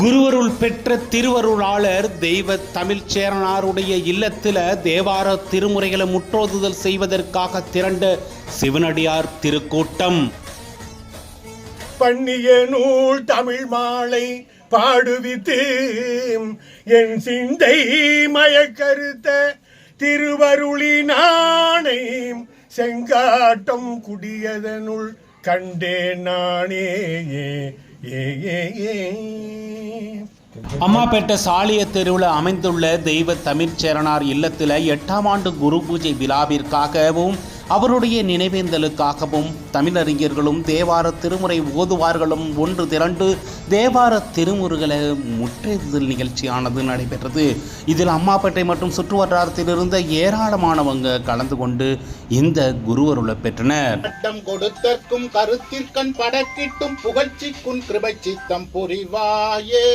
குருவருள் பெற்ற திருவருளாளர் தெய்வ தமிழ் சேரனாருடைய இல்லத்தில தேவார திருமுறைகளை முற்றோதுதல் செய்வதற்காக திரண்ட சிவனடியார் திருக்கூட்டம். பண்ணிய நூல் தமிழ் மாலை பாடுவித்து என் சிந்தை மயக்கருத்த திருவருளினானை செங்காட்டம் குடியதனுள் கண்டே நானே ஏ ஏ அம்மாப்பேட்டை சாலிய தெருவில் அமைந்துள்ள தெய்வ தமிழ்ச்சேரனார் இல்லத்தில் எட்டாம் ஆண்டு குரு பூஜை விழாவிற்காகவும் அவருடைய நினைவேந்தலுக்காகவும் தமிழறிஞர்களும் தேவார திருமுறை ஓதுவார்களும் ஒன்று திரண்டு தேவார திருமுறைகளை முற்றேறுதல் நிகழ்ச்சியானது நடைபெற்றது. இதில் அம்மாப்பேட்டை மற்றும் சுற்று வட்டாரத்தில் இருந்த ஏராளமானவங்க கலந்து கொண்டு இந்த குருவருளை பெற்றனர். பட்டம் கொடுத்தற்கும் கருத்திற்கண் படக்கிட்டும் புகழ்ச்சிக்கும் கிருபை சித்தம் புரிவாயே.